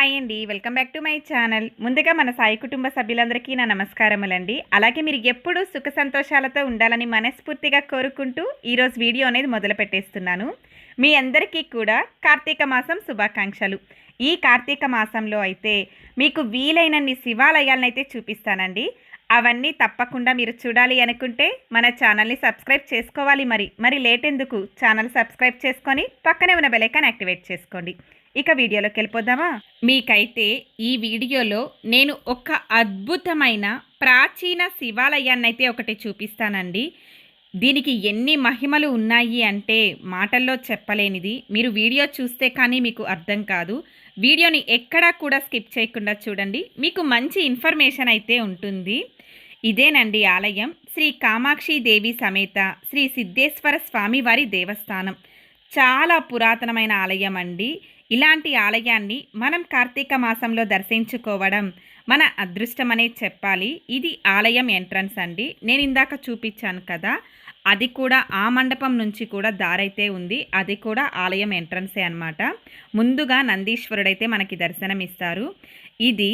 Hi అండి. Welcome back to my channel. ముందుగా మన సాయి కుటుంబ సభ్యులందరికీ నా నమస్కారములండి. అలాగే మీరు ఎప్పుడూ సుఖ సంతోషాలతో ఉండాలని మనస్ఫూర్తిగా కోరుకుంటూ ఈరోజు వీడియో అనేది మొదలు పెట్టేస్తున్నాను. మీ అందరికీ కూడా కార్తీక మాసం శుభాకాంక్షలు. ఈ కార్తీక మాసంలో అయితే మీకు వీలైనన్ని శివాలయాలను అయితే చూపిస్తానండి. అవన్నీ తప్పకుండా మీరు చూడాలి అనుకుంటే మన ఛానల్ని సబ్స్క్రైబ్ చేసుకోవాలి మరి. మరి లేట్ ఎందుకు? ఛానల్ సబ్స్క్రైబ్ చేసుకొని పక్కనే ఉన్న బెలైకాన్ యాక్టివేట్ చేసుకోండి. ఇక వీడియోలోకి వెళ్ళిపోదామా? మీకైతే ఈ వీడియోలో నేను ఒక అద్భుతమైన ప్రాచీన శివాలయాన్ని అయితే ఒకటి చూపిస్తానండి. దీనికి ఎన్ని మహిమలు ఉన్నాయి అంటే మాటల్లో చెప్పలేనిది. మీరు వీడియో చూస్తే కానీ మీకు అర్థం కాదు. వీడియోని ఎక్కడా కూడా స్కిప్ చేయకుండా చూడండి. మీకు మంచి ఇన్ఫర్మేషన్ అయితే ఉంటుంది. ఇదేనండి ఆలయం. శ్రీ కామాక్షి దేవి సమేత శ్రీ సిద్ధేశ్వర స్వామి వారి దేవస్థానం. చాలా పురాతనమైన ఆలయం అండి ఇలాంటి ఆలయాన్ని మనం కార్తీక మాసంలో దర్శించుకోవడం మన అదృష్టమనే చెప్పాలి. ఇది ఆలయం ఎంట్రన్స్ అండి. నేను ఇందాక చూపించాను కదా అది కూడా ఆ మండపం నుంచి కూడా దారైతే ఉంది. అది కూడా ఆలయం ఎంట్రన్సే అనమాట ముందుగా నందీశ్వరుడైతే మనకి దర్శనం ఇస్తారు. ఇది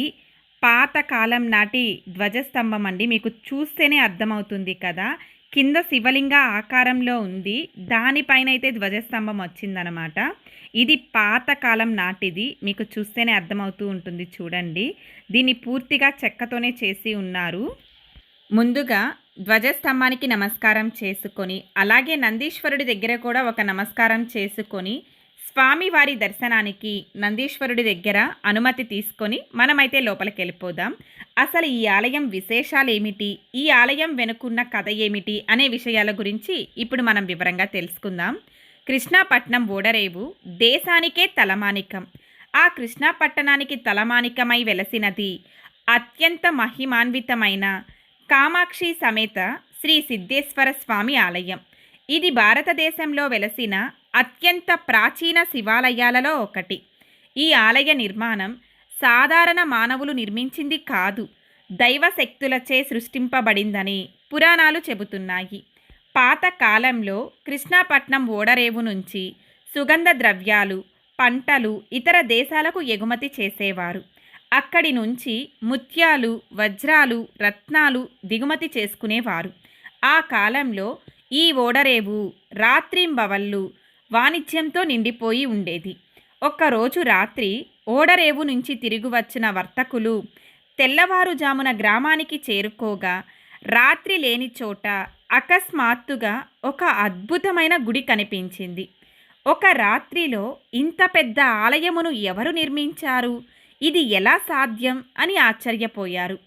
పాతకాలం నాటి ధ్వజస్తంభం అండి. మీకు చూస్తేనే అర్థమవుతుంది కదా కింద శివలింగ ఆకారంలో ఉంది. దానిపైన అయితే ధ్వజస్తంభం వచ్చిందనమాట. ఇది పాతకాలం నాటిది. మీకు చూస్తేనే అర్థమవుతూ ఉంటుంది చూడండి. దీన్ని పూర్తిగా చెక్కతోనే చేసి ఉన్నారు. ముందుగా ధ్వజస్తంభానికి నమస్కారం చేసుకొని అలాగే నందీశ్వరుడి దగ్గర కూడా ఒక నమస్కారం చేసుకొని స్వామివారి దర్శనానికి నందీశ్వరుడి దగ్గర అనుమతి తీసుకొని మనమైతే లోపలికి వెళ్ళిపోదాం. అసలు ఈ ఆలయం విశేషాలు ఏమిటి ఈ ఆలయం వెనుకున్న కథ ఏమిటి? అనే విషయాల గురించి ఇప్పుడు మనం వివరంగా తెలుసుకుందాం. కృష్ణాపట్నం ఓడరేవు దేశానికే తలమానికం. ఆ కృష్ణాపట్టణానికి తలమానికమై వెలసినది అత్యంత మహిమాన్వితమైన కామాక్షి సమేత శ్రీ సిద్ధేశ్వర స్వామి ఆలయం. ఇది భారతదేశంలో వెలసిన అత్యంత ప్రాచీన శివాలయాలలో ఒకటి. ఈ ఆలయ నిర్మాణం సాధారణ మానవులు నిర్మించింది కాదు దైవ శక్తులచే సృష్టింపబడిందని పురాణాలు చెబుతున్నాయి. పాత కాలంలో కృష్ణాపట్నం ఓడరేవు నుంచి సుగంధ ద్రవ్యాలు పంటలు ఇతర దేశాలకు ఎగుమతి చేసేవారు. అక్కడి నుంచి ముత్యాలు వజ్రాలు రత్నాలు దిగుమతి చేసుకునేవారు. ఆ కాలంలో ఈ ఓడరేవు రాత్రింబవళ్ళు వాణిజ్యంతో నిండిపోయి ఉండేది. ఒక్కరోజు రాత్రి ఓడరేవు నుంచి తిరిగి వచ్చిన వర్తకులు తెల్లవారుజామున గ్రామానికి చేరుకోగా రాత్రి లేని చోట అకస్మాత్తుగా ఒక అద్భుతమైన గుడి కనిపించింది. ఒక రాత్రిలో ఇంత పెద్ద ఆలయమును ఎవరు నిర్మించారు? ఇది ఎలా సాధ్యం? అని ఆశ్చర్యపోయారు.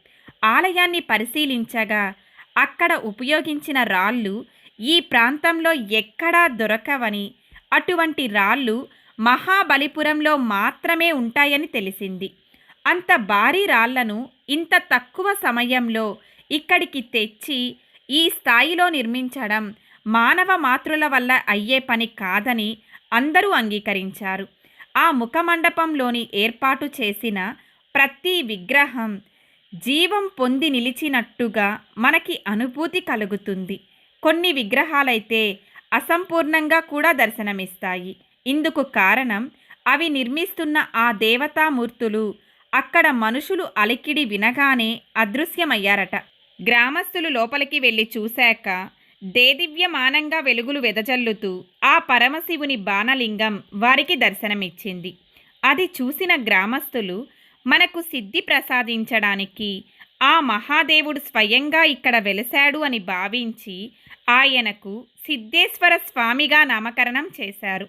ఆలయాన్ని పరిశీలించగా అక్కడ ఉపయోగించిన రాళ్ళు ఈ ప్రాంతంలో ఎక్కడా దొరకవని అటువంటి రాళ్ళు మహాబలిపురంలో మాత్రమే ఉంటాయని తెలిసింది. అంత భారీ రాళ్ళను ఇంత తక్కువ సమయంలో ఇక్కడికి తెచ్చి ఈ స్థాయిలో నిర్మించడం మానవ మాతృల వల్ల అయ్యే పని కాదని అందరూ అంగీకరించారు. ఆ ముఖమండపంలోని ఏర్పాటు చేసిన ప్రతి విగ్రహం జీవం పొంది నిలిచినట్టుగా మనకి అనుభూతి కలుగుతుంది. కొన్ని విగ్రహాలైతే అసంపూర్ణంగా కూడా దర్శనమిస్తాయి. ఇందుకు కారణం అవి నిర్మిస్తున్న ఆ దేవతామూర్తులు అక్కడ మనుషులు అలికిడి వినగానే అదృశ్యమయ్యారట. గ్రామస్తులు లోపలికి వెళ్ళి చూశాక దేదివ్యమానంగా వెలుగులు వెదజల్లుతూ ఆ పరమశివుని బాణలింగం వారికి దర్శనమిచ్చింది. అది చూసిన గ్రామస్తులు మనకు సిద్ధి ప్రసాదించడానికి ఆ మహాదేవుడు స్వయంగా ఇక్కడ వెలిశాడు అని భావించి ఆయనకు సిద్ధేశ్వర స్వామిగా నామకరణం చేశారు.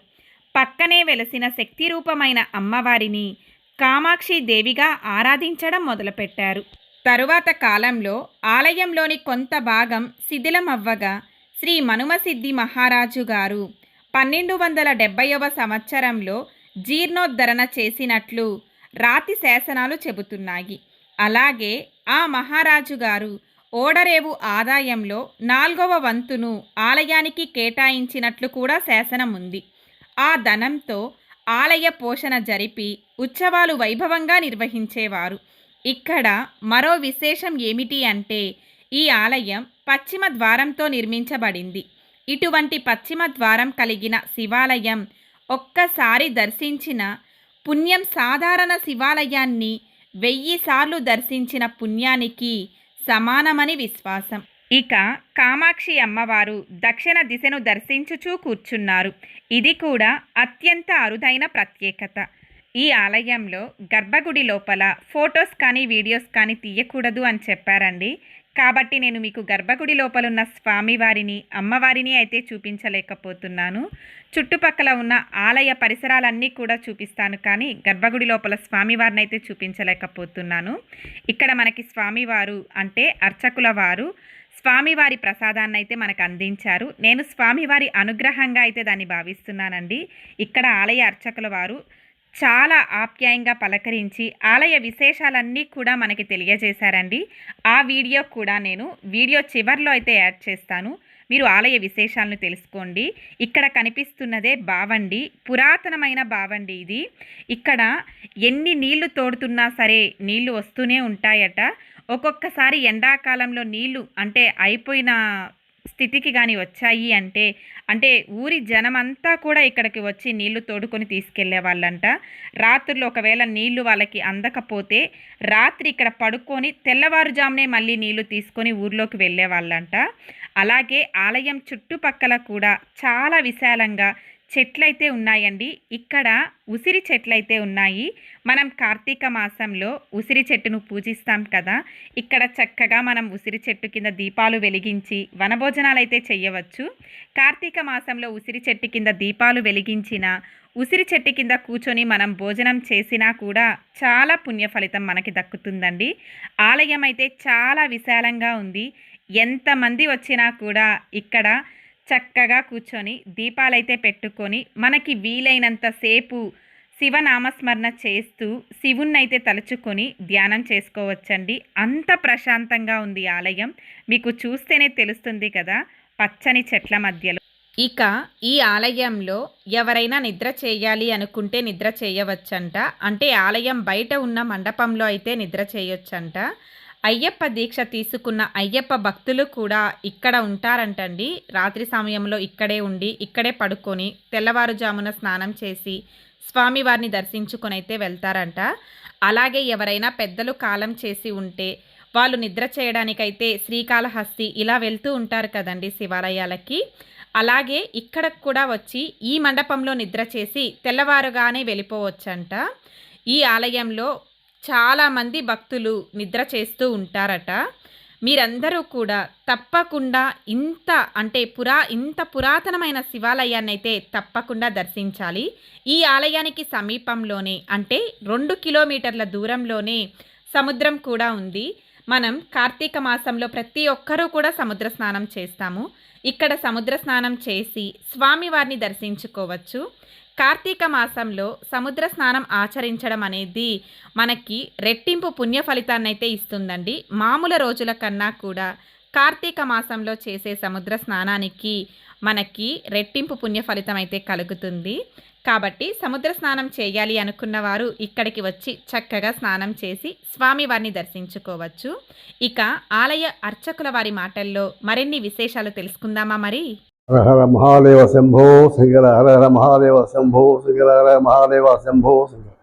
పక్కనే వెలసిన శక్తి రూపమైన అమ్మవారిని కామాక్షి దేవిగా ఆరాధించడం మొదలుపెట్టారు. తరువాత కాలంలో ఆలయంలోని కొంత భాగం శిథిలమవ్వగా శ్రీ మనుమసిద్ధి మహారాజు గారు పన్నెండు వందల డెబ్బైవ సంవత్సరంలో జీర్ణోద్ధరణ చేసినట్లు రాతి శాసనాలు చెబుతున్నాయి. అలాగే ఆ మహారాజు గారు ఓడరేవు ఆదాయంలో నాలుగవ వంతును ఆలయానికి కేటాయించినట్లు కూడా శాసనం ఉంది ఆ ధనంతో ఆలయ పోషణ జరిపి ఉత్సవాలు వైభవంగా నిర్వహించేవారు. ఇక్కడ మరో విశేషం ఏమిటి అంటే ఈ ఆలయం పశ్చిమ ద్వారంతో నిర్మించబడింది. ఇటువంటి పశ్చిమ ద్వారం కలిగిన శివాలయం ఒక్కసారి దర్శించిన పుణ్యం సాధారణ శివాలయాన్ని వెయ్యి సార్లు దర్శించిన పుణ్యానికి సమానమని విశ్వాసం. ఇక కామాక్షి అమ్మవారు దక్షిణ దిశను దర్శించుచూ కూర్చున్నారు. ఇది కూడా అత్యంత అరుదైన ప్రత్యేకత. ఈ ఆలయంలో గర్భగుడి లోపల ఫొటోస్ కానీ వీడియోస్ కానీ తీయకూడదు అని చెప్పారండి. కాబట్టి నేను మీకు గర్భగుడి లోపలున్న స్వామివారిని అమ్మవారిని అయితే చూపించలేకపోతున్నాను. చుట్టుపక్కల ఉన్న ఆలయ పరిసరాలన్నీ కూడా చూపిస్తాను. కానీ గర్భగుడి లోపల స్వామివారిని అయితే చూపించలేకపోతున్నాను. ఇక్కడ మనకి స్వామివారు అంటే అర్చకుల వారు స్వామివారి ప్రసాదాన్ని అయితే మనకు అందించారు. నేను స్వామివారి అనుగ్రహంగా అయితే దాన్ని భావిస్తున్నానండి. ఇక్కడ ఆలయ అర్చకుల వారు చాలా ఆప్యాయంగా పలకరించి ఆలయ విశేషాలన్నీ కూడా మనకి తెలియజేశారండి. ఆ వీడియో కూడా నేను వీడియో చివర్లో అయితే యాడ్ చేస్తాను. మీరు ఆలయ విశేషాలను తెలుసుకోండి. ఇక్కడ కనిపిస్తున్నదే బావండి. పురాతనమైన బావండి ఇది. ఇక్కడ ఎన్ని నీళ్ళు తోడుతున్నా సరే నీళ్ళు వస్తూనే ఉంటాయట. ఒక్కొక్కసారి ఎండాకాలంలో నీళ్ళు అంటే అయిపోయిన స్థితికి కానీ వచ్చాయి అంటే అంటే ఊరి జనమంతా కూడా ఇక్కడికి వచ్చి నీళ్ళు తోడుకొని తీసుకెళ్ళే వాళ్ళంట. రాత్రులు ఒకవేళ నీళ్ళు వాళ్ళకి అందకపోతే రాత్రి ఇక్కడ పడుకొని తెల్లవారుజామునే మళ్ళీ నీళ్ళు తీసుకొని ఊర్లోకి వెళ్ళే వాళ్ళంట. అలాగే ఆలయం చుట్టుపక్కల కూడా చాలా విశాలంగా చెట్లయితే ఉన్నాయండి. ఇక్కడ ఉసిరి చెట్లయితే ఉన్నాయి. మనం కార్తీక మాసంలో ఉసిరి చెట్టును పూజిస్తాం కదా. ఇక్కడ చక్కగా మనం ఉసిరి చెట్టు కింద దీపాలు వెలిగించి వనభోజనాలైతే అయితే చెయ్యవచ్చు. కార్తీక మాసంలో ఉసిరి చెట్టు కింద దీపాలు వెలిగించిన ఉసిరి చెట్టు కింద కూర్చొని మనం భోజనం చేసినా కూడా చాలా పుణ్య ఫలితం మనకి దక్కుతుందండి. ఆలయం అయితే చాలా విశాలంగా ఉంది. ఎంతమంది వచ్చినా కూడా ఇక్కడ చక్కగా కూర్చొని దీపాలైతే పెట్టుకొని మనకి వీలైనంత సేపు శివనామస్మరణ చేస్తూ శివుణ్ణైతే తలుచుకొని ధ్యానం చేసుకోవచ్చండి. అంత ప్రశాంతంగా ఉంది ఆలయం. మీకు చూస్తేనే తెలుస్తుంది కదా పచ్చని చెట్ల మధ్యలో. ఇక ఈ ఆలయంలో ఎవరైనా నిద్ర చేయాలి అనుకుంటే నిద్ర చేయవచ్చంట. అంటే ఆలయం బయట ఉన్న మండపంలో అయితే నిద్ర చేయొచ్చంట. అయ్యప్ప దీక్ష తీసుకున్న అయ్యప్ప భక్తులు కూడా ఇక్కడ ఉంటారంటండి. రాత్రి సమయంలో ఇక్కడే ఉండి ఇక్కడే పడుకొని తెల్లవారుజామున స్నానం చేసి స్వామివారిని దర్శించుకొని అయితే వెళ్తారంట. అలాగే ఎవరైనా పెద్దలు కాలం చేసి ఉంటే వాళ్ళు నిద్ర చేయడానికైతే శ్రీకాళహస్తి ఇలా వెళ్తూ ఉంటారు కదండి శివాలయాలకి. అలాగే ఇక్కడ కూడా వచ్చి ఈ మండపంలో నిద్ర చేసి తెల్లవారుగానే వెళ్ళిపోవచ్చంట. ఈ ఆలయంలో చాలామంది భక్తులు నిద్ర చేస్తూ ఉంటారట. మీరందరూ కూడా తప్పకుండా ఇంత అంటే పురా ఇంత పురాతనమైన శివాలయాన్ని అయితే తప్పకుండా దర్శించాలి. ఈ ఆలయానికి సమీపంలోనే అంటే రెండు కిలోమీటర్ల దూరంలోనే సముద్రం కూడా ఉంది. మనం కార్తీక మాసంలో ప్రతి ఒక్కరూ కూడా సముద్ర స్నానం చేస్తాము. ఇక్కడ సముద్ర స్నానం చేసి స్వామివారిని దర్శించుకోవచ్చు. కార్తీక మాసంలో సముద్ర స్నానం ఆచరించడం అనేది మనకి రెట్టింపు పుణ్య ఫలితాన్ని అయితే ఇస్తుందండి. మామూలు రోజుల కన్నా కూడా కార్తీక మాసంలో చేసే సముద్ర స్నానానికి మనకి రెట్టింపు పుణ్య ఫలితం అయితే కలుగుతుంది. కాబట్టి సముద్ర స్నానం చేయాలి అనుకున్న వారు ఇక్కడికి వచ్చి చక్కగా స్నానం చేసి స్వామివారిని దర్శించుకోవచ్చు. ఇక ఆలయ అర్చకుల వారి మాటల్లో మరిన్ని విశేషాలు తెలుసుకుందామా మరి? హర హర మహాదేవ శంభో శంకర హర హర మహాదేవ శంభో శంకర హర మహాదేవ శంభో శంకర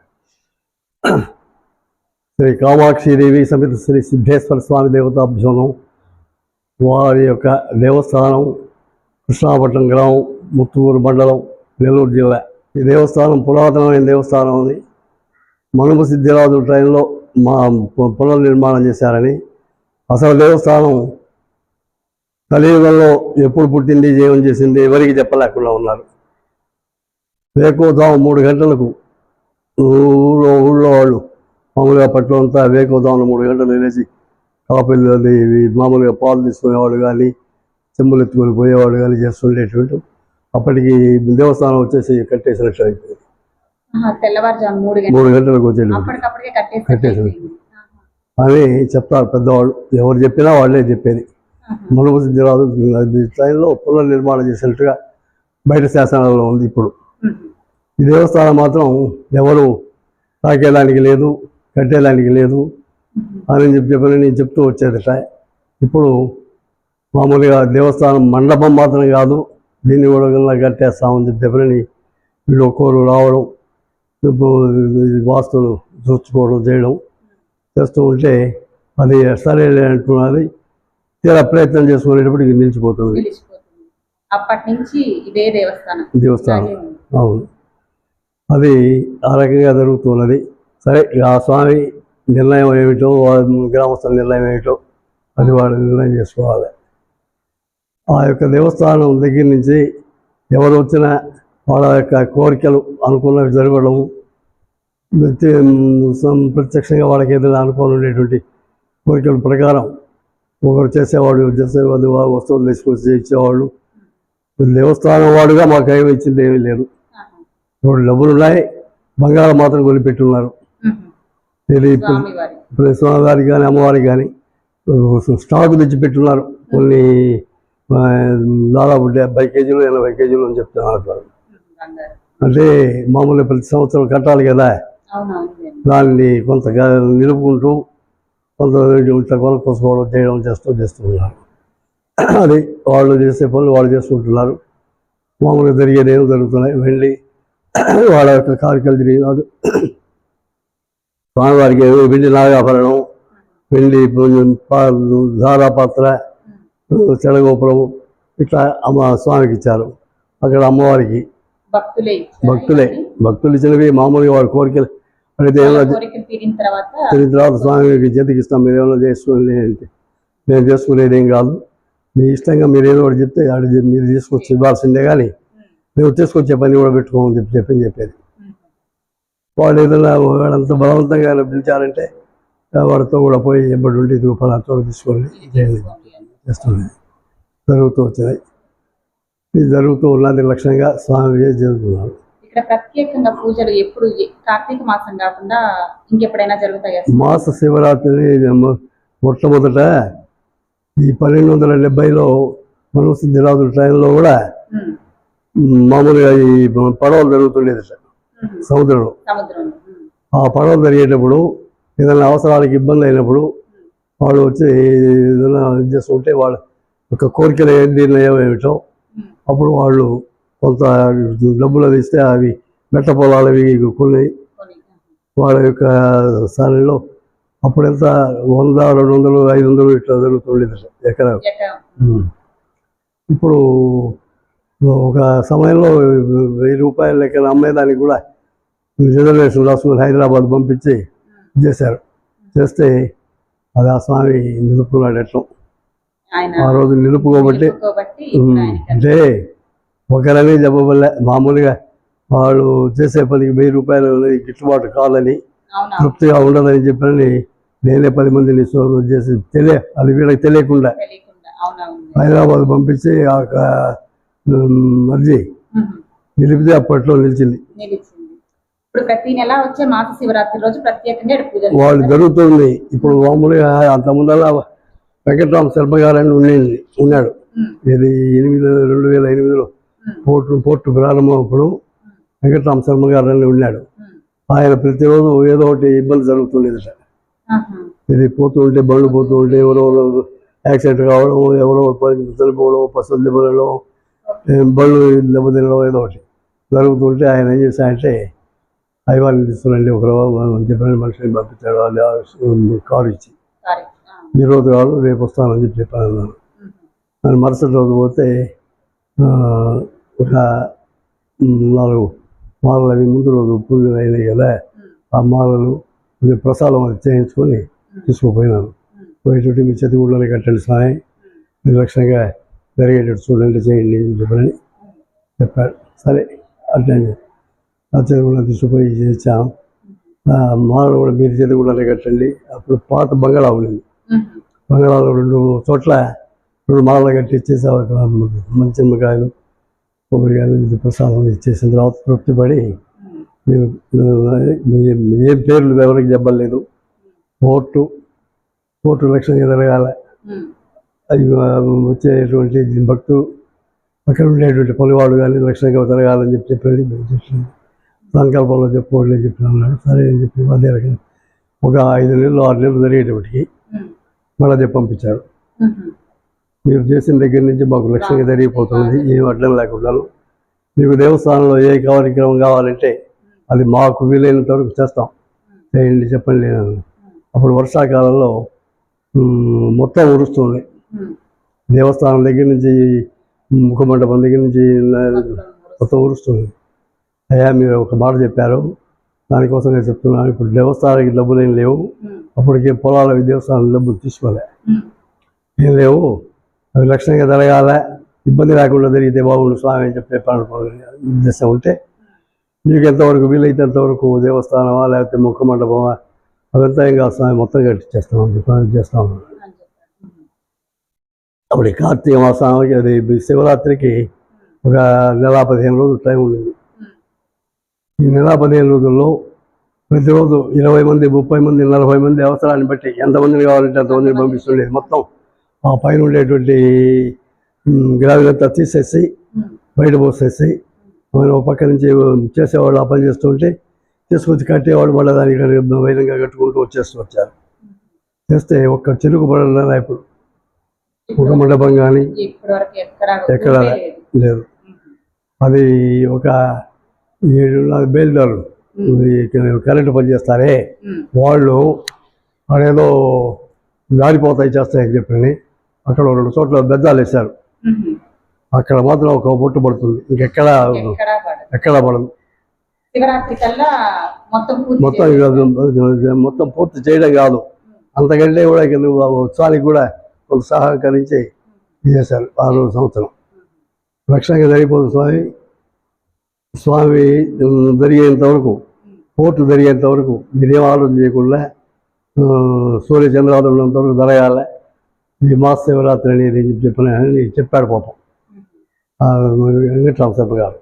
శ్రీ కామాక్షిదేవి సమేత శ్రీ సిద్ధేశ్వర స్వామి దేవతాభ్యోనం వారి యొక్క దేవస్థానం కృష్ణాపట్నం గ్రామం ముత్తూరు మండలం నెల్లూరు జిల్లా. ఈ దేవస్థానం పురాతనమైన దేవస్థానం ఉంది. మనుమ సిద్ధిరాజు టైంలో మా పునర్నిర్మాణం చేశారని. అసలు దేవస్థానం కలియుగంలో ఎప్పుడు పుట్టింది జీవం చేసింది ఎవరికి చెప్పలేకుండా ఉన్నారు. వేకోదాం మూడు గంటలకు ఊళ్ళో ఊళ్ళో వాళ్ళు మామూలుగా పట్ల అంతా వేకోదాం మూడు గంటలు లేచి కాపీలు ఇవి మామూలుగా పాలు తీసుకునేవాడు కానీ చెంబులు ఎత్తుకొని పోయేవాడు కానీ చేస్తుండేటువంటి అప్పటికి దేవస్థానం వచ్చేసి కట్టేసినట్టు అయిపోయింది. మూడు గంటలు. మూడు గంటలకు వచ్చేది అప్పటికప్పటికే కట్టేసి కట్టేసి. అని చెప్తారు పెద్దవాళ్ళు ఎవరు చెప్పినా వాళ్ళే చెప్పేది. సిద్ధిరాజు అది టైంలో పునర్నిర్మాణం చేసినట్టుగా బయట శాసనాల్లో ఉంది ఇప్పుడు. ఈ దేవస్థానం మాత్రం ఎవరు తాకేదానికి లేదు కట్టేదానికి లేదు అని చెప్పి చెప్పని నేను చెప్తూ వచ్చేదట. ఇప్పుడు మామూలుగా దేవస్థానం మండపం మాత్రం కాదు దీన్ని కూడా కట్టేస్తామని చెప్పి చెప్పని వీళ్ళు ఒక్కోరు రావడం వాస్తులు చూసుకోవడం చేయడం చేస్తూ ఉంటే అది సరే అంటున్నది తీరా ప్రయత్నం చేసుకునేటప్పటికి నిలిచిపోతుంది. నిలిచిపోతుంది. అప్పటి నుంచి ఇదే దేవస్థానం. దేవస్థానం. అవును. అది ఆ రకంగా జరుగుతున్నది. సరే ఆ స్వామి నిర్ణయం ఏమిటో గ్రామస్తుల నిర్ణయం ఏమిటో అది వాళ్ళు నిర్ణయం చేసుకోవాలి. ఆ యొక్క దేవస్థానం దగ్గర నుంచి ఎవరు వచ్చినా వాళ్ళ యొక్క కోరికలు అనుకున్నవి జరగడం ప్రతి- సం- ప్రత్యక్షంగా వాళ్ళకి ఏదైనా అనుకోని ఉండేటువంటి కోరికల ప్రకారం ఒకరు చేసేవాడు చేసేవాడు వస్తువులు తీసుకొచ్చి ఇచ్చేవాళ్ళు దేవస్థానం వాడుగా మాకు ఏమి ఇచ్చింది ఏమీ లేదు. ఇప్పుడు డబ్బులు ఉన్నాయి బంగారం మాత్రం కొనిపెట్టున్నారు. ఇది ఇప్పుడు స్వామివారి. ఇప్పుడు స్వామివారికి కానీ అమ్మవారికి కానీ స్టాక్ తెచ్చిపెట్టున్నారు. కొన్ని దాదాపు డెబ్బై కేజీలు ఎనభై కేజీలు అని చెప్తున్నారు అంటే మామూలుగా ప్రతి సంవత్సరం కట్టాలి కదా. దాన్ని కొంత నిలుపుకుంటూ కొంత ఇట్లా కొనుక్కోసుకోవడం చేయడం చేస్తూ చేస్తున్నారు అది వాళ్ళు చేసే పనులు వాళ్ళు చేసుకుంటున్నారు. మామూలుగా జరిగేది ఏమో జరుగుతున్నాయి. వెళ్ళి వాళ్ళ యొక్క కార్యక్రమాలు తిరిగినాడు స్వామివారికి వెండి నాగాభరణం వెండి ధారాపాత్ర చెడగోపురం ఇట్లా అమ్మ స్వామికి ఇచ్చారు. అక్కడ అమ్మవారికి భక్తులే. భక్తులే ఇచ్చినవి మామూలుగా వాడి కోరికలు తీరిన తర్వాత తర్వాత స్వామికి చేతికి ఇస్తాం మీరు ఏమైనా చేసుకోండి అంటే మేము చేసుకునేది ఏం కాదు. మీ ఇష్టంగా మీరు ఏదో ఒకటి చెప్తే మీరు తీసుకొచ్చి ఇవ్వాల్సిందే కానీ మేము తీసుకొచ్చే పని కూడా పెట్టుకోమని చెప్పి చెప్పని చెప్పేది. వాళ్ళు ఏదైనా వాడంత బలవంతంగా పిలిచారంటే వాడితో కూడా పోయి ఎప్పటి ఉండి ఇది చోట తీసుకోండి చేయండి. చేస్తుంది జరుగుతూ వచ్చినాయి. ఇది జరుగుతూ ఉన్నది లక్ష్యంగా స్వామి జరుగుతున్నారు ఇక్కడ ప్రత్యేకంగా పూజలు ఎప్పుడు కార్తీక మాసం కాకుండా ఇంకెప్పుడైనా జరుగుతాయా మాస శివరాత్రి మొట్టమొదట ఈ పన్నెండు వందల డెబ్బైలో మనుసిద్ధిరాజుల టైంలో కూడా మామూలుగా ఈ పడవలు జరుగుతుండేది. సముద్రంలో. ఆ పడవలు జరిగేటప్పుడు ఏదైనా అవసరాలకు ఇబ్బంది అయినప్పుడు వాళ్ళు వచ్చి ఏదైనా చేస్తుంటే వాళ్ళ యొక్క కోరికలు ఏంటి ఏమిటో. అప్పుడు వాళ్ళు కొంత డబ్బులు ఇస్తే అవి మెట్ట పొలాలు అవి కొన్ని కొని. వాళ్ళ యొక్క స్థానంలో అప్పుడు ఎంత వంద రెండు వందలు ఐదు వందలు ఇట్లా జరుగుతుండేది ఎకరా. ఎక్కడ ఇప్పుడు ఒక సమయంలో వెయ్యి రూపాయల లెక్కన అమ్మేదానికి కూడా రిజర్వేషన్ రాసుకుని హైదరాబాద్ పంపించి చేశారు. చేస్తే అది ఆ స్వామి నిలుపుకున్నాడు ఎట్లా ఆ రోజు నిలుపుకోబట్టి అంటే ఒకరనే చెప్పబల్లే మామూలుగా వాళ్ళు చేసే పనికి వెయ్యి రూపాయలు గిట్టుబాటు కాదని తృప్తిగా ఉండదని చెప్పని నేనే పది మందిని సోదరు చేసి తెలియ అది వీళ్ళకి తెలియకుండా హైదరాబాద్ పంపించి ఆ మ్మ్. నిలిపితే అప్పట్లో నిలిచింది వాళ్ళు. జరుగుతుంది ఇప్పుడు మామూలుగా అంత ముందర వెంకట్రామ శర్మ గారు అని ఉండింది ఉన్నాడు. ఇది ఎనిమిది రెండు వేల ఎనిమిదిలో. పోర్టు పోర్టు ప్రారంభమైనప్పుడు వెంకట్రామ శర్మ గారు అని ఉన్నాడు. ఆయన ప్రతిరోజు ఏదో ఒకటి ఇబ్బంది జరుగుతుండేది ఆహా. ఇది పోతూ ఉంటే బండ్లు పోతూ ఉంటే ఎవరో యాక్సిడెంట్ కావడం ఎవరో చనిపోవడం పశువులు దెబ్బలలో బళ్ళు దెబ్బతినడం ఏదో ఒకటి జరుగుతుంటే ఆయన ఏం చేశారంటే అయ్యవారిని తీసుకురండి ఒక చెప్పిన మనిషిని పంపించాడు. వాళ్ళు కారు ఇచ్చి. సారీ ఆ. ఈ రోజు కాదు రేపు వస్తానని చెప్పి చెప్పాను అన్నాను. మరుసటి రోజు పోతే ఆ, ఒక నాలుగు మాలలు అవి ముందు రోజు పూజలు అయినాయి కదా. ఆ మాలలు ప్రసాదం అది చేయించుకొని తీసుకుపోయినాను. పోయేటట్టు మీ చతిగూడలోనే కట్టండి స్వామి. నిర్లక్ష్యంగా జరిగేటట్టు చూడండి చేయండి అని చెప్పని చెప్పాడు. సరే అట్లే ఆ చదువులో తీసుకుపోయి చేసాం మాలలు కూడా మీరు చతిగూడలోనే కట్టండి. అప్పుడు పాత బంగాళా ఉండింది. బంగాళాలు రెండు చోట్ల రెండు మాలలు కట్టి ఇచ్చేసి ఒక మంచి నిమ్మకాయలు కొబ్బరికాయలు ఇది ప్రసాదం ఇచ్చేసిన తర్వాత తృప్తిపడి. మీరు ఏం పేర్లు ఎవరికి చెప్పలేదు ఓటు ఓటు లక్ష్యంగా జరగాల. అది ఆ, వచ్చేటువంటి భక్తులు అక్కడ ఉండేటువంటి పలువాడు కానీ లక్ష్యంగా జరగాలని చెప్పి చెప్పాము. సంకల్పంలో చెప్పుకోండి అని చెప్పి అన్నాడు సరే అని చెప్పి అదే రకంగా ఒక ఐదు నెలలు ఆరు నెలలు జరిగేటప్పటికి. మళ్ళీ చెప్పి పంపించారు. మీరు చేసిన దగ్గర నుంచి మాకు లక్ష్యంగా జరిగిపోతుంది. ఏం అడ్డం లేకుండా మీకు దేవస్థానంలో ఏ కార్యక్రమం కావాలంటే అది మాకు వీలైనంత వరకు చేస్తాం. చేయండి చెప్పండి. నేను అప్పుడు వర్షాకాలంలో మొత్తం ఉరుస్తుంది. దేవస్థానం దగ్గర నుంచి ముఖమండపం దగ్గర నుంచి మొత్తం ఊరుస్తుంది అయ్యా మీరు ఒక మాట చెప్పారు. దానికోసం నేను చెప్తున్నాను. ఇప్పుడు దేవస్థానానికి డబ్బులు ఏం లేవు. అప్పటికే పొలాల దేవస్థానం డబ్బులు తీసుకోలే. ఏం లేవు. అవి లక్షణంగా జరగాల ఇబ్బంది లేకుండా జరిగితే బాగుండు స్వామి అని చెప్పి ఉద్దేశం ఉంటే మీకు ఎంతవరకు వీలైతే అంతవరకు దేవస్థానమా లేకపోతే ముఖ మండపమా అవంతా ఏం కాదు స్వామి మొత్తం కట్టించేస్తాం చెప్పి చేస్తాం అప్పుడు కార్తీక మాసానికి అది శివరాత్రికి ఒక నెల పదిహేను రోజులు టైం ఉండింది. ఈ నెల పదిహేను రోజుల్లో ప్రతిరోజు ఇరవై మంది ముప్పై మంది నలభై మంది అవసరాన్ని బట్టి ఎంతమందిని కావాలంటే అంతమందిని పంపిస్తుండేది. మొత్తం ఆ పైన ఉండేటువంటి గ్రావిలంతా తీసేసి. బయట పోసేసి ఆయన ఒక పక్క నుంచి చేసేవాళ్ళు ఆ పని చేస్తుంటే తీసుకొచ్చి కట్టేవాడు మళ్ళీ దానికి వైరంగా కట్టుకుంటూ వచ్చేస్తూ వచ్చారు. చేస్తే ఒక్క చెరుకు పడాలన్నా ఇప్పుడు. ఒక మండపం కానీ ఎక్కడ లేదు. అది ఒక ఏడు నాలుగు బేల్దారు కరెంటు పని చేస్తారే. వాళ్ళు అదేదో జారిపోతాయి చేస్తాయని చెప్పి అక్కడ రెండు చోట్ల బెద్దాలు వేశారు. అక్కడ మాత్రం ఒక బొట్టు పడుతుంది. ఇంకెక్కడ ఎక్కడా పడదు. మొత్తం మొత్తం పూర్తి చేయడం కాదు. అంతకంటే కూడా కింద ఉత్సవానికి కూడా కొంత సహకరించి చేశారు ఆ రోజు సంవత్సరం. లక్ష్యంగా జరిగిపోతుంది స్వామి. స్వామి జరిగేంత వరకు పోర్టు జరిగేంత వరకు మీరేం ఆలోచన చేయకుండా ఆ, సూర్య చంద్రాలు ఉన్నంత వరకు జరగాలి. ఈ మాస శివరాత్రి అనేది చెప్పిన అని చెప్పాడు పాపం. ఆ, వెంకటరామసభ గారు.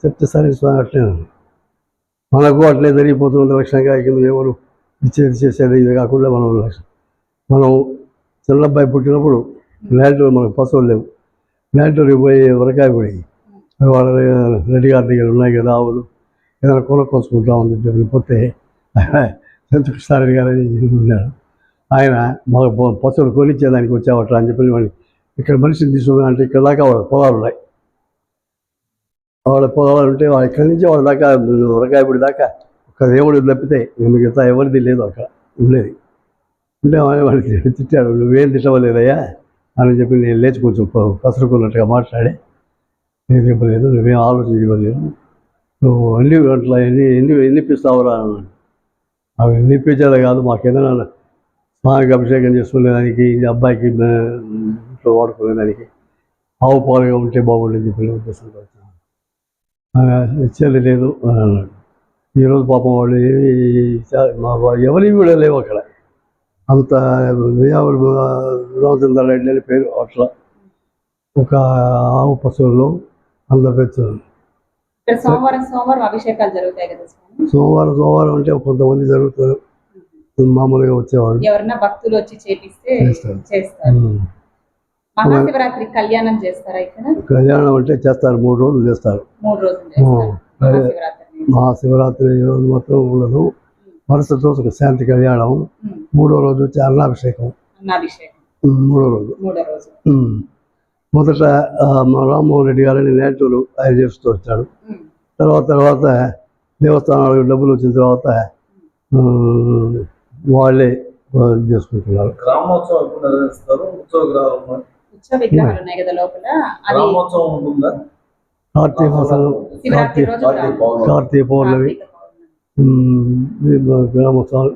చెప్తే సరే స్వామి అట్లే. మనకు అట్లే జరిగిపోతుంది లక్ష్యంగా ఇక ఎవరు ఇచ్చేది చేసేది ఇది కాకుండా మనం లక్ష్యం మనం చిన్నబ్బాయి పుట్టినప్పుడు ల్యాండ్ మనకు పశువులు లేవు. ల్యాండ్కి పోయి వరకాయ పోయి వాళ్ళ రెడ్డి గారి దగ్గర ఉన్నాయి కదా ఆవులు ఏదైనా కొనుక్కొచ్చుకుంటా ఉంది వెళ్ళిపోతే చంద్రకృష్ణారెడ్డి గారు అని ఉన్నాడు. ఆయన మాకు ప- పశువులు కొనిచ్చేదానికి వచ్చావట అని చెప్పి వాళ్ళు ఇక్కడ మనిషిని తీసుకుని అంటే ఇక్కడ దాకా వాళ్ళ పొలాలు ఉన్నాయి. వాళ్ళ పొలాలు ఉంటే వాళ్ళ ఇక్కడి నుంచి వాళ్ళ దాకా వరకాయపడి దాకా ఒక దేవుడు తప్పితే మిగతా ఎవరిది లేదు అక్కడ ఉండేది. ఉంటే వాడిని వాడికి తిట్టాడు నువ్వేం తిట్టవలేదయ్యా? అని చెప్పి నేను లేచి కొంచెం ప- కసురుకున్నట్టుగా మాట్లాడి నేను చెప్పలేదు నువ్వేం ఆలోచన ఇవ్వలేదు నువ్వు ఎన్ని అట్లా ఎన్ని ఎన్ని ఎన్నిపిస్తావురా అన్నాడు అవి ఎన్నిపించేది కాదు మాకేదైనా స్నానికి అభిషేకం చేసుకునేదానికి ఈ అబ్బాయికి ఇంట్లో వాడుకునేదానికి ఆవు పాలుగా ఉంటే బాగుండేది నేను ఉద్దేశంతో ఇచ్చేది లేదు. అని అన్నాడు ఈరోజు పాపం వాళ్ళు ఏమి ఎవరివి కూడా లేవు అక్కడ. అంత రెడ్డి అని పేరు అట్లా. ఒక ఆవు పశువుల్లో అంత ఇక్కడ సోమవారం సోమవారం అభిషేకాలు జరుగుతాయి కదా సోమవారం సోమవారం అంటే కొంతమంది జరుగుతారు. మామూలుగా వచ్చేవాళ్ళు. ఎవరన్నా భక్తులు వచ్చి చేపిస్తే చేస్తారు. మహాశివరాత్రి కళ్యాణం చేస్తారా ఇక్కడ? కళ్యాణం అంటే చేస్తారు మూడు రోజులు చేస్తారు. మూడు రోజులు. మహాశివరాత్రి రోజు. మాత్రం ఉండదు. మరుసటి రోజు శాంతి కళ్యాణం. మూడో రోజు వచ్చి అన్నాభిషేకం. మూడో రోజు. మొదట రామ్మోహన్ రెడ్డి గారని నేటూరు ఆయన చేస్తూ వచ్చాడు. తర్వాత తర్వాత దేవస్థానాలకు డబ్బులు వచ్చిన తర్వాత వాళ్ళే చేసుకుంటున్నారు. కార్తీక మాసంలో కార్తీక. పౌర్ణమి. గ్రామోత్సవాలు.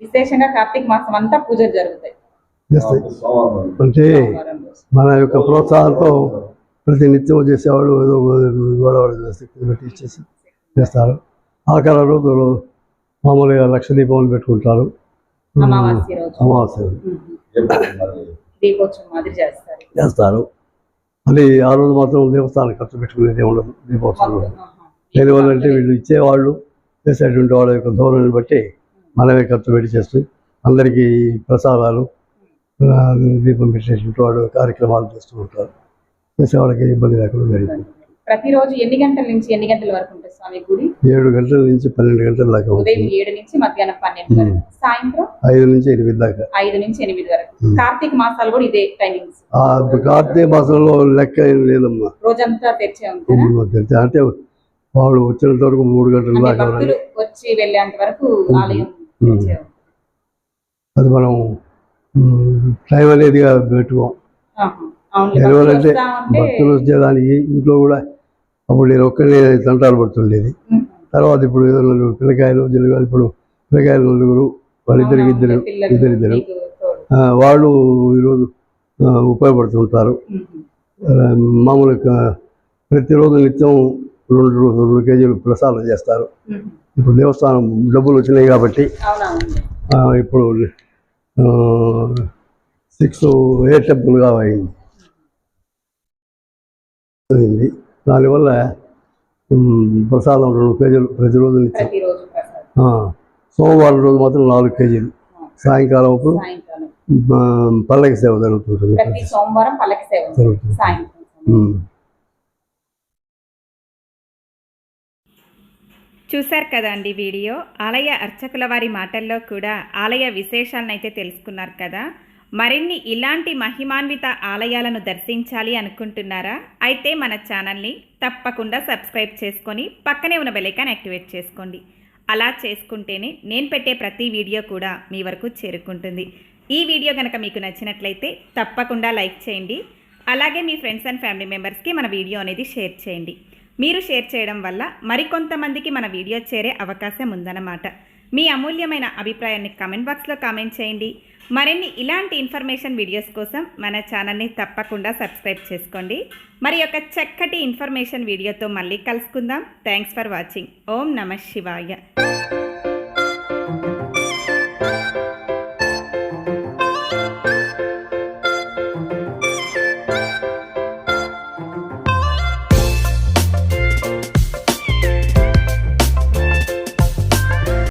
విశేషంగా కార్తీక మాసం అంతా పూజలు జరుగుతాయి. అంటే. మన యొక్క ప్రోత్సాహంతో ప్రతి నిత్యం చేసేవాళ్ళు ఏదో గొడవ శక్తిని పెట్టి ఇచ్చేసి చేస్తారు. ఆఖరి రోజులు మామూలుగా లక్ష దీపాలు పెట్టుకుంటారు. అమావాస్య చేస్తారు. చేస్తారు. మళ్ళీ ఆ రోజు మాత్రం దేవస్థానం ఖర్చు పెట్టుకునేది ఉండదు దీపోత్సవం. దేనివల్ల అంటే వీళ్ళు ఇచ్చేవాళ్ళు చేసేటువంటి వాళ్ళ యొక్క ధోరణిని బట్టి మనమే ఖర్చు పెట్టి చేస్తూ అందరికీ ప్రసాదాలు దీపం పెట్టేటువంటి వాడు కార్యక్రమాలు చేస్తూ ఉంటారు. చేసేవాళ్ళకి ఇబ్బంది లేకుండా జరిగింది ప్రతిరోజు ఎన్ని గంటల నుంచి ఎన్ని గంటల వరకు ఉంటుంది స్వామి గుడి? ఏడు గంటల నుంచి పన్నెండు గంటల దాకా ఉదయం ఉంటుంది. ఏడు నుంచి మధ్యాహ్నం పన్నెండు వరకు. సాయంత్రం? ఐదు నుంచి ఎనిమిది దాకా. ఐదు నుంచి ఎనిమిది వరకు. కార్తీక మాసాలు కూడా ఇదే టైమింగ్స్ కార్తీక మాసంలో లెక్క ఏం లేదమ్మా. రోజంతా తెరిచే ఉమ్, తెలుసా? అంటే వాళ్ళు వచ్చినంత వరకు మూడు గంటల దాకా వచ్చి వెళ్ళేంత వరకు ఆలయం. అది మనం టైం అనేది పెట్టుకోం. ఎందువల్లంటే భక్తులు వచ్చేదానికి ఇంట్లో కూడా అప్పుడు నేను ఒక్కనే తంటాలు పడుతుండేది. తర్వాత ఇప్పుడు నలుగురు పిల్లకాయలు జల్లుగాలు ఇప్పుడు పిల్లకాయలు నలుగురు వాళ్ళిద్దరికి ఇద్దరు ఇద్దరిద్దరు. వాళ్ళు ఈరోజు ఉపయోగపడుతుంటారు. మామూలుగా ప్రతిరోజు నిత్యం రెండు రోజులు రెండు కేజీలు ప్రసాదం చేస్తారు. ఇప్పుడు దేవస్థానం డబ్బులు వచ్చినాయి కాబట్టి ఇప్పుడు సిక్స్ ఏ టెంపుల్గా అయింది. దానివల్ల ప్రసాదం రెండు కేజీలు ప్రతిరోజు నిత్యం ప్రతిరోజు ప్రసాదం. ఆ, సోమవారం రోజు మాత్రం నాలుగు కేజీలు. సాయంకాలం అప్పుడు పల్లకి సేవ జరుగుతుంటుంది. ప్రతి సోమవారం పల్లకి సేవ. జరుగుతుంది. సాయంత్రం ఉమ్. చూశారు కదా అండి వీడియో? ఆలయ అర్చకుల వారి మాటల్లో కూడా ఆలయ విశేషాలను అయితే తెలుసుకున్నారు కదా? మరిన్ని ఇలాంటి మహిమాన్విత ఆలయాలను దర్శించాలి అనుకుంటున్నారా? అయితే మన ఛానల్ని తప్పకుండా సబ్స్క్రైబ్ చేసుకొని పక్కనే ఉన్న బెలైకాన్ యాక్టివేట్ చేసుకోండి. అలా చేసుకుంటేనే నేను పెట్టే ప్రతి వీడియో కూడా మీ వరకు చేరుకుంటుంది. ఈ వీడియో కనుక మీకు నచ్చినట్లయితే తప్పకుండా లైక్ చేయండి. అలాగే మీ ఫ్రెండ్స్ అండ్ ఫ్యామిలీ మెంబర్స్కి మన వీడియో అనేది షేర్ చేయండి. మీరు షేర్ చేయడం వల్ల మరికొంతమందికి మన వీడియో చేరే అవకాశం ఉందన్నమాట. మీ అమూల్యమైన అభిప్రాయాన్ని కామెంట్ బాక్స్లో కామెంట్ చేయండి. మరిన్ని ఇలాంటి ఇన్ఫర్మేషన్ వీడియోస్ కోసం మన ఛానల్ని తప్పకుండా సబ్స్క్రైబ్ చేసుకోండి. మరి ఒక చక్కటి ఇన్ఫర్మేషన్ వీడియోతో మళ్ళీ కలుసుకుందాం. థ్యాంక్స్ ఫర్ వాచింగ్ ఓం నమ శివాయ.